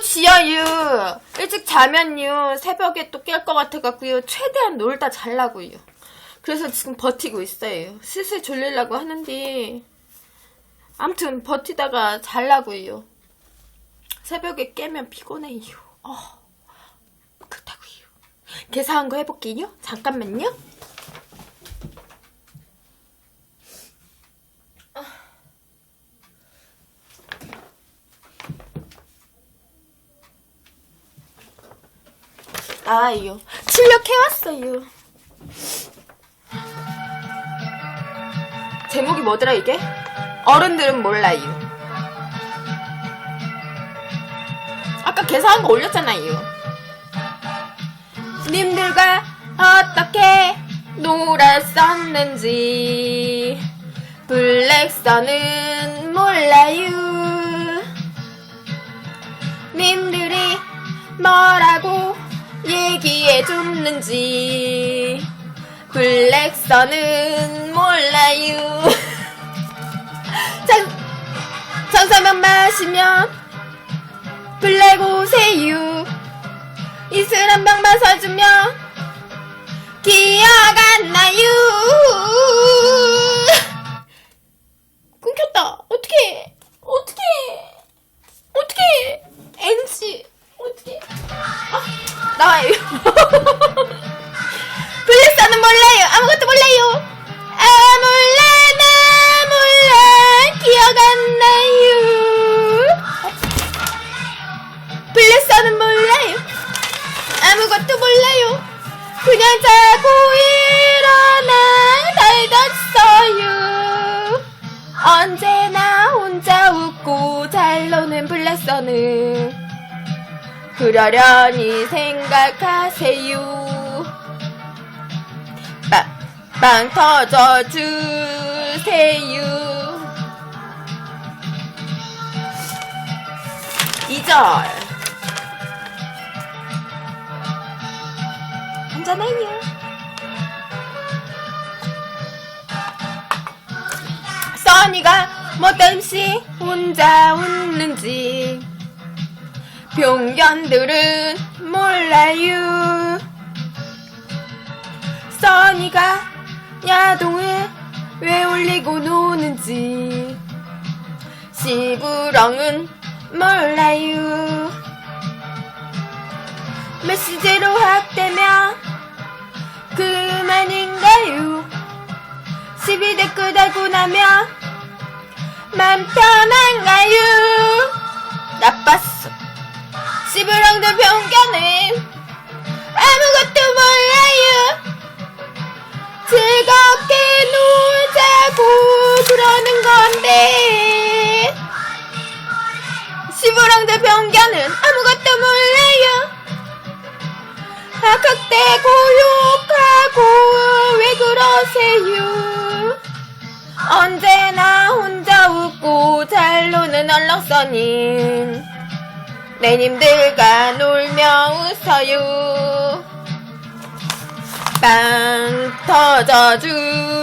지어요. 일찍 자면요. 새벽에 또 깰 것 같아갖고요. 최대한 놀다 잘라고요. 그래서 지금 버티고 있어요. 슬슬 졸리려고 하는데, 암튼 버티다가 잘라고요. 새벽에 깨면 피곤해요. 어, 그렇다고요. 계산 한 거 해볼게요. 잠깐만요. 아요. 출력해왔어요. 제목이 뭐더라, 이게? 어른들은 몰라요. 아까 계산한 거 올렸잖아요. 님들과 어떻게 놀았었는지 블랙선은 얘기해 줬는지 블랙선은 몰라요. 장, 장사만 마시면 블랙 오세요. 이슬 한 병만 사주면 기억 안 나요. 끊겼다. 어떻게? 어떻게? 어떻게? NG. 어떻게? 아, 나와요. 블랙선은 몰라요. 아무것도 몰라요. 그냥 자고 일어나 잘 잤어요. 언제나 혼자 웃고 잘 노는 블랙선은 그러려니 생각하세요. 빵, 빵 터져 주세요. 2절. 한잔해요. 써니가 뭐 땜시 혼자 웃는지 병견들은 몰라요. 써니가 야동을 왜 올리고 노는지 시부렁은 몰라요. 메시지로 확대 12댓글 달고 나면 맘 편한가요? 나빴어. 시부렁들 병견은 아무것도 몰라요. 즐겁게 놀자고 그러는 건데 시부렁들 병견은 아무것도 몰라요. 악학대고 욕하고 왜 그러세요? 언제나 혼자 웃고 잘 노는 얼렁써님. 내님들과 놀며 웃어요. 빵 터져주세요